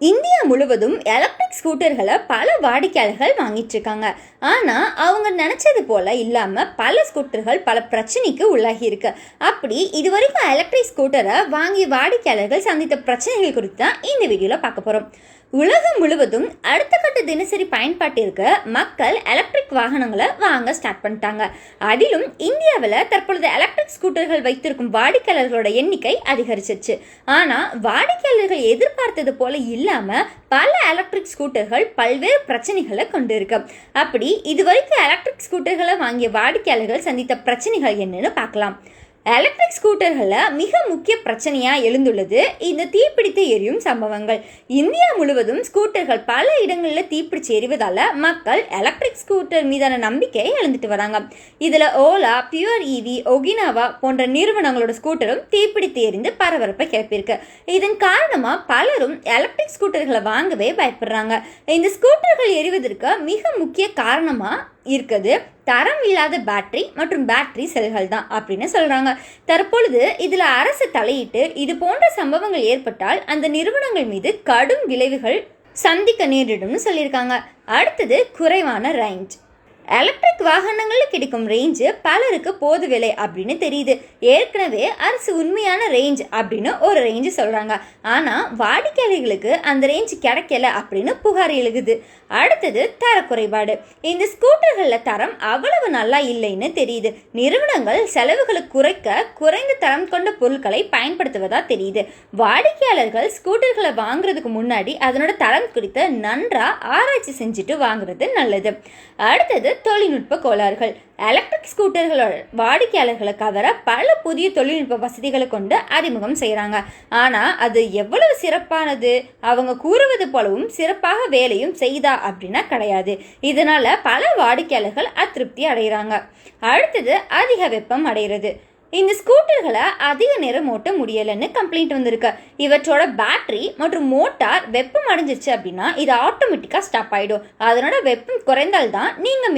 India முழுவதும் electric ஸ்கூட்டர்களை பல வாடிக்கையாளர்கள் வாங்கிட்டு இருக்காங்க ஆனால் அவங்க நினச்சது போல் இல்லாமல் பல ஸ்கூட்டர்கள் பல பிரச்சனைக்கு உள்ளாகி இருக்கு அப்படி இது வரைக்கும் எலக்ட்ரிக் ஸ்கூட்டரை வாங்கிய வாடிக்கையாளர்கள் சந்தித்த பிரச்சனைகள் குறித்து தான் இந்த வீடியோவில் பார்க்க போகிறோம் உலகம் முழுவதும் அடுத்த கட்ட தினசரி பயன்பாட்டிற்கு மக்கள் எலக்ட்ரிக் வாகனங்களை வாங்க ஸ்டார்ட் பண்ணிட்டாங்க. அதிலும் இந்தியாவில் தற்பொழுது எலக்ட்ரிக் ஸ்கூட்டர்கள் வைத்திருக்கும் வாடிக்கையாளர்களோட எண்ணிக்கை அதிகரிச்சிச்சு ஆனால் வாடிக்கையாளர்கள் எதிர்பார்த்தது போல இல்லாமல் பல எலக்ட்ரிக் ஸ்கூட்டர்கள் பல்வேறு பிரச்சனைகளை கொண்டு இருக்கு அப்படி இதுவரைக்கும் எலக்ட்ரிக் ஸ்கூட்டர்களை வாங்கிய வாடிக்கையாளர்கள் சந்தித்த பிரச்சனைகள் என்னன்னு பார்க்கலாம். எலக்ட்ரிக் ஸ்கூட்டர்களில் மிக முக்கிய பிரச்சனையாக எழுந்துள்ளது. இந்த தீப்பிடித்து எரியும் சம்பவங்கள். இந்தியா முழுவதும் ஸ்கூட்டர்கள் பல இடங்களில் தீப்பிடிச்சு எரிவதால் மக்கள் எலக்ட்ரிக் ஸ்கூட்டர் மீதான நம்பிக்கையை இழந்துட்டு வராங்க. இதில் ஓலா பியூர் இவி ஒகினாவா போன்ற நிறுவனங்களோட ஸ்கூட்டரும் தீப்பிடித்து எரிந்து பரபரப்பை கிளப்பியிருக்கு. இதன் காரணமாக பலரும் எலக்ட்ரிக் ஸ்கூட்டர்களை வாங்கவே பயப்படுறாங்க. இந்த ஸ்கூட்டர்கள் எரிவதற்கு மிக முக்கிய காரணமாக இருக்குது. தரம் இல்லாத பேட்டரி மற்றும் பேட்டரி செல்கள் தான் அப்படின்னு சொல்கிறாங்க தற்பொழுது இதில் அரசு தலையிட்டு இது போன்ற சம்பவங்கள் ஏற்பட்டால் அந்த நிறுவனங்கள் மீது கடும் விளைவுகள் சந்திக்க நேரிடும்னு சொல்லியிருக்காங்க. அடுத்தது குறைவான ரேஞ்ச் எலக்ட்ரிக் வாகனங்களில் கிடைக்கும் ரேஞ்சு பலருக்கு போது விலை அப்படின்னு தெரியுது. ஏற்கனவே அரசு உண்மையான ரேஞ்ச் அப்படின்னு ஒரு ரேஞ்சு சொல்கிறாங்க ஆனால் வாடிக்கையாளர்களுக்கு அந்த ரேஞ்ச் கிடைக்கல அப்படின்னு புகார் எழுகுது. அடுத்தது தரக்குறைபாடு இந்த ஸ்கூட்டர்களில் தரம் அவ்வளவு நல்லா இல்லைன்னு தெரியுது. நிறுவனங்கள் செலவுகளை குறைக்க குறைந்த தரம் கொண்ட பொருட்களை பயன்படுத்துவதா தெரியுது. வாடிக்கையாளர்கள் ஸ்கூட்டர்களை வாங்குறதுக்கு முன்னாடி அதனோட தரம் குறித்து நன்றாக ஆராய்ச்சி செஞ்சுட்டு வாங்குறது நல்லது. அடுத்தது தொழில்நுட்ப கோளாறுகள். எலக்ட்ரிக் ஸ்கூட்டர்களோட வாடிக்கையாளர்களை கவர பல புதிய தொழில்நுட்ப வசதிகளை கொண்டு அறிமுகம் செய்கிறாங்க ஆனால் அது எவ்வளவு சிறப்பானது? அவங்க கூறுவது போலவும் சிறப்பாக வேலையும் செய்தா அப்படின்னா கிடையாது. இதனால் பல வாடிக்கையாளர்கள் அதிருப்தி அடைகிறாங்க அடுத்தது அதிக வெப்பம் அடைகிறது இந்த ஸ்கூட்டர்களை அதிக நேரம் ஓட்ட முடியலைன்னு கம்ப்ளைண்ட் வந்திருக்கு. இவற்றோட பேட்டரி மற்றும் மோட்டார் வெப்பம் அடைஞ்சிருச்சு அப்படின்னா இது ஆட்டோமேட்டிக்காக ஸ்டாப் ஆகிடும் அதனோட வெப்பம் குறைந்தால்தான் நீங்கள்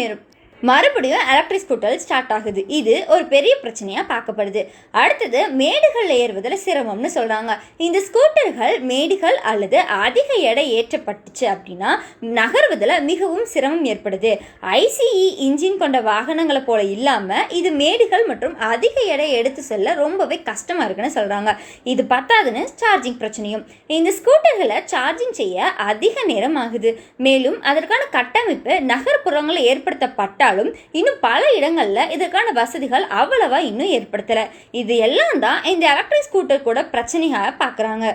மறுபடியும் எலக்ட்ரிக் ஸ்கூட்டர் ஸ்டார்ட் ஆகுது. இது ஒரு பெரிய பிரச்சனையாக பார்க்கப்படுது. அடுத்தது மேடுகளில் ஏறுவதில் சிரமம்னு சொல்கிறாங்க இந்த ஸ்கூட்டர்கள் மேடுகள் அல்லது அதிக எடை ஏற்றப்பட்டுச்சு அப்படின்னா நகர்வதில் மிகவும் சிரமம் ஏற்படுது. ஐசிஇ இன்ஜின் கொண்ட வாகனங்களை போல இல்லாமல் இது மேடுகள் மற்றும் அதிக எடை எடுத்து செல்ல ரொம்பவே கஷ்டமாக இருக்குன்னு சொல்கிறாங்க இது பத்தாதுன்னு சார்ஜிங் பிரச்சனையும். இந்த ஸ்கூட்டர்களை சார்ஜிங் செய்ய அதிக நேரம் ஆகுது. மேலும் அதற்கான கட்டமைப்பு நகர்ப்புறங்களில் ஏற்படுத்தப்பட்ட என்றாலும் இன்னும் பல இடங்களில் இதற்கான வசதிகள் அவ்வளவா இன்னும் ஏற்படுத்தலை. இது எல்லாம் தான் இந்த எலக்ட்ரிக் ஸ்கூட்டர் கூட பிரச்சனையாக பார்க்குறாங்க.